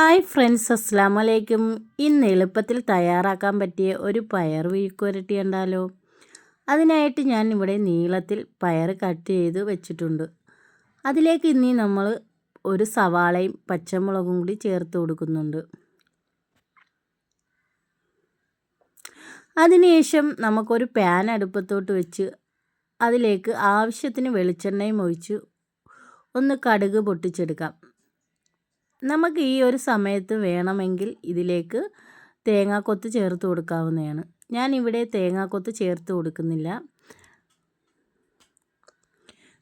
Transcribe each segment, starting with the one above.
Hi friends അസ്സാം വലൈക്കും ഇന്ന് എളുപ്പത്തിൽ തയ്യാറാക്കാൻ പറ്റിയ ഒരു പയർ ഉണ്ടല്ലോ അതിനായിട്ട് ഞാൻ ഇവിടെ നീളത്തിൽ പയർ കട്ട് ചെയ്ത് വെച്ചിട്ടുണ്ട്. അതിലേക്ക് ഇനി നമ്മൾ ഒരു സവാളയും പച്ചമുളകും കൂടി ചേർത്ത് കൊടുക്കുന്നുണ്ട്. അതിനുശേഷം നമുക്കൊരു പാൻ അടുപ്പത്തോട്ട് വെച്ച് അതിലേക്ക് ആവശ്യത്തിന് വെളിച്ചെണ്ണയും ഒഴിച്ച് ഒന്ന് കടുക് പൊട്ടിച്ചെടുക്കാം. നമുക്ക് ഈ ഒരു സമയത്ത് വേണമെങ്കിൽ ഇതിലേക്ക് തേങ്ങാക്കൊത്ത് ചേർത്ത് കൊടുക്കാവുന്നതാണ്. ഇവിടെ തേങ്ങാക്കൊത്ത് ചേർത്ത് കൊടുക്കുന്നില്ല.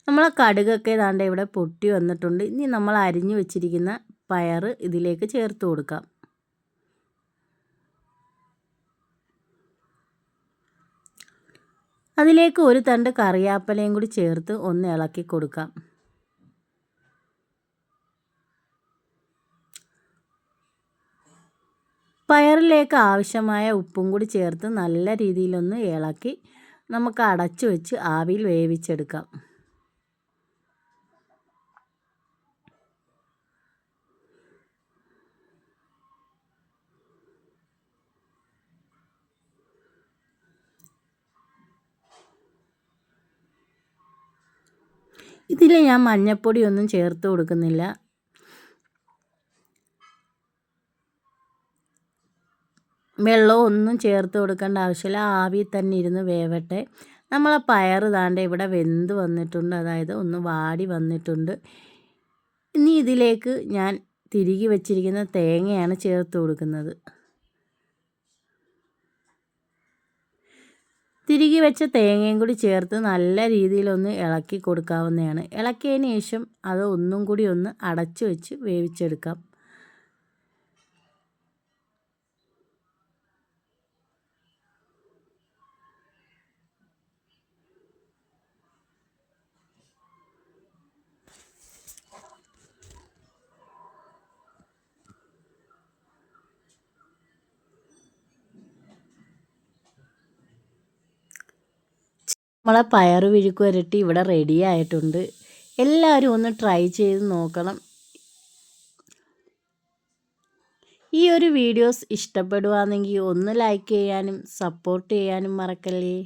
നമ്മൾ കടുകൊക്കെ ദാണ്ട ഇവിടെ പൊട്ടി വന്നിട്ടുണ്ട്. ഇനി നമ്മൾ അരിഞ്ഞു വെച്ചിരിക്കുന്ന പയർ ഇതിലേക്ക് ചേർത്ത് കൊടുക്കാം. അതിലേക്ക് ഒരു തണ്ട് കറിയാപ്പലയും കൂടി ചേർത്ത് ഒന്ന് ഇളക്കി കൊടുക്കാം. പയറിലേക്ക് ആവശ്യമായ ഉപ്പും കൂടി ചേർത്ത് നല്ല രീതിയിലൊന്ന് ഇളക്കി നമുക്ക് അടച്ചു വെച്ച് ആവിയിൽ വേവിച്ചെടുക്കാം. ഇതിൽ ഞാൻ മഞ്ഞൾപ്പൊടി ഒന്നും ചേർത്ത് കൊടുക്കുന്നില്ല. വെള്ളവും ഒന്നും ചേർത്ത് കൊടുക്കേണ്ട ആവശ്യമില്ല. ആവി തന്നെ ഇരുന്ന് വേവട്ടെ. നമ്മളെ പയർ താണ്ട് ഇവിടെ വെന്ത് വന്നിട്ടുണ്ട്. അതായത് ഒന്ന് വാടി വന്നിട്ടുണ്ട്. ഇനി ഇതിലേക്ക് ഞാൻ തിരികെ വെച്ചിരിക്കുന്ന തേങ്ങയാണ് ചേർത്ത് കൊടുക്കുന്നത്. തിരികെ വെച്ച തേങ്ങയും കൂടി ചേർത്ത് നല്ല രീതിയിലൊന്ന് ഇളക്കി കൊടുക്കാവുന്നതാണ്. ഇളക്കിയതിന് ശേഷം അത് ഒന്നും കൂടി ഒന്ന് അടച്ചു വെച്ച് വേവിച്ചെടുക്കാം. നമ്മളെ പയർ വിഴുക്ക് വരട്ടി ഇവിടെ റെഡി ആയിട്ടുണ്ട്. എല്ലാവരും ഒന്ന് ട്രൈ ചെയ്ത് നോക്കണം. ഈ ഒരു വീഡിയോസ് ഇഷ്ടപ്പെടുകയാണെങ്കിൽ ഒന്ന് ലൈക്ക് ചെയ്യാനും സപ്പോർട്ട് ചെയ്യാനും മറക്കല്ലേ?